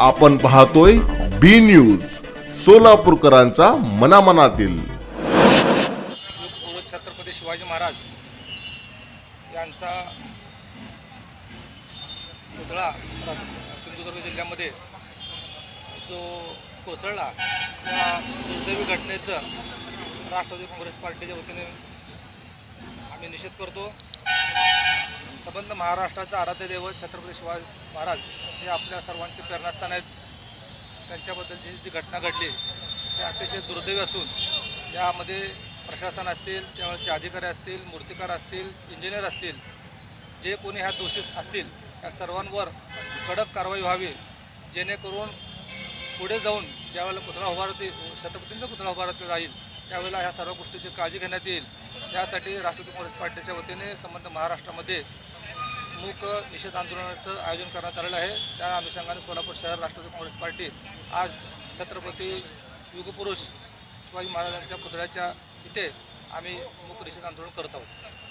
आपण पाहतोय B news सोलापूरकरांचा मनामनातील. छत्रपती शिवाजी महाराज यांचा पुतळा सिंधुदुर्ग जिल्ह्यामध्ये जो कोसळला त्या दुर्दैवी घटनेचं राष्ट्रवादी काँग्रेस पार्टीच्या वतीने आम्ही निषेध करतो. संबंध महाराष्ट्राचा आराध्य दैवत छत्रपती शिवाजी महाराज हे आपल्या सर्वांचे प्रेरणास्थान आहेत. त्यांच्याबद्दलची जी घटना घडली ते अतिशय दुर्दैवी असून यामध्ये प्रशासन असतील त्यावेळेचे अधिकारी असतील मूर्तिकार असतील इंजिनियर असतील जे कोणी ह्या दोषी असतील त्या सर्वांवर कडक कारवाई व्हावी जेणेकरून पुढे जाऊन ज्यावेळेला पुतळा उभारती छत्रपतींचा पुतळा उभारता जाईल त्यावेळेला ह्या सर्व गोष्टीची काळजी घेण्यात येईल. त्यासाठी राष्ट्रवादी काँग्रेस पार्टीच्या वतीने संबंध महाराष्ट्रामध्ये मूक निषेध आंदोलनाचं आयोजन करण्यात आलेलं आहे. त्या अनुषंगाने सोलापूर शहर राष्ट्रवादी काँग्रेस पार्टी आज छत्रपती युगपुरुष शिवाजी महाराजांच्या पुतळ्याच्या इथे आम्ही मूक निषेध आंदोलन करत आहोत.